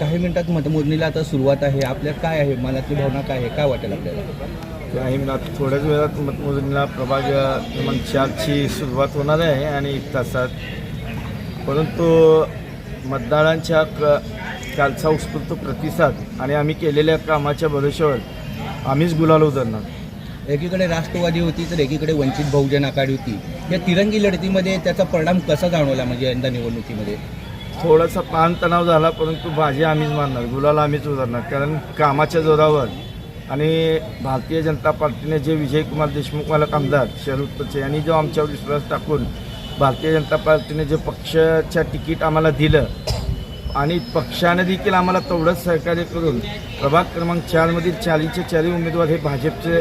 काही मिनिटात मतमोजणीला आता सुरुवात आहे. आपल्या काय आहे? मनातली भावना काय आहे? काय वाटेल आपल्याला? काही मिनिटात थोड्याच वेळात मतमोजणीला प्रभाग क्रमांक चारची सुरुवात होणार आहे आणि एक तासात. परंतु मतदारांच्या क कालचा उत्स्फूर्त प्रतिसाद आणि आम्ही केलेल्या कामाच्या भरोश्यावर आम्हीच गुलाल उधळणार एकीकडे राष्ट्रवादी होती तर एकीकडे वंचित बहुजन आघाडी होती. या तिरंगी लढतीमध्ये त्याचा परिणाम कसा जाणवला म्हणजे यंदा निवडणुकीमध्ये? थोडासा ताणतणाव झाला परंतु भाजी आम्हीच मारणार गुलाला आम्हीच उधारणार कारण कामाच्या जोरावर आणि भारतीय जनता पार्टीने जे विजयकुमार देशमुख मला आमदार शरद पचे यांनी जो आमच्यावर विश्वास टाकून भारतीय जनता पार्टीने जे पक्षाच्या तिकीट आम्हाला दिलं आणि पक्षाने देखील आम्हाला तेवढंच सहकार्य करून प्रभाग क्रमांक चारमधील चारीचे चारही उमेदवार हे भाजपचे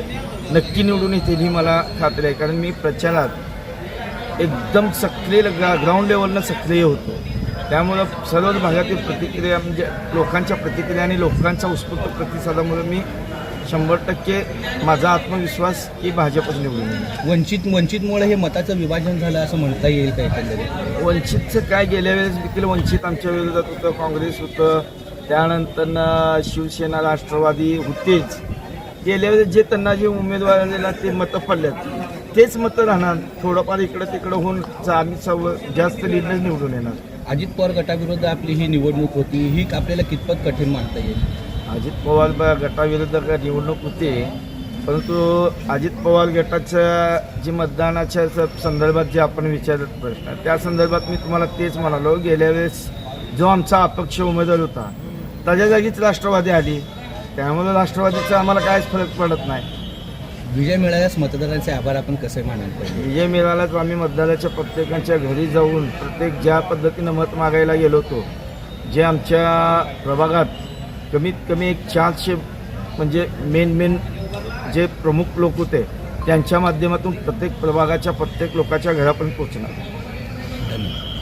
नक्की निवडून येतील ही मला खात्री आहे. कारण मी प्रचारात एकदम सक्रिय ग्रा ग्राउंड लेवलनं सक्रिय होतो. त्यामुळं सर्वच भागातील प्रतिक्रिया म्हणजे लोकांच्या प्रतिक्रिया आणि लोकांच्या उत्स्फूर्त प्रतिसादामुळे मी शंभर टक्के माझा आत्मविश्वास की भाजपच निवडून येईल. वंचित वंचितमुळे हे मताचं विभाजन झालं असं म्हणता येईल का एकंदरीत? वंचितचं काय गेल्या वेळेस देखील वंचित आमच्या विरोधात होतं काँग्रेस होतं त्यानंतर शिवसेना राष्ट्रवादी होतेच. गेल्या वेळेस जे त्यांना जे उमेदवार आलेला ते मतं पडल्यात. तेच मतं राहणार. थोडंफार इकडं तिकडं होऊन आम्ही सव जास्त लीडनेच निवडून येणार. अजित पवार गटाविरुद्ध आपली ही निवडणूक होती ही आपल्याला कितपत कठीण मानता येईल? अजित पवार गटाविरुद्ध का निवडणूक होती परंतु अजित पवार गटाच्या जी मतदानाच्या स- संदर्भात जे आपण विचारत प्रश्न त्या संदर्भात मी तुम्हाला तेच म्हणालो गेल्या वेळेस जो आमचा अपक्ष उमेदवार होता त्याच्या जागीच राष्ट्रवादी आली. त्यामुळे राष्ट्रवादीचा आम्हाला काहीच फरक पडत नाही. विजय मिळाल्यास मतदारांचे आभार आपण कसे मानाल? पाहिजे विजय मिळाला आम्ही मतदाराच्या प्रत्येकाच्या घरी जाऊन प्रत्येक ज्या पद्धतीनं मत मागायला गेलो होतो जे आमच्या प्रभागात कमीत कमी एक चारशे म्हणजे मेन मेन जे प्रमुख लोक होते त्यांच्या माध्यमातून प्रत्येक प्रभागाच्या प्रत्येक लोकांच्या घरापर्यंत पोहोचणार.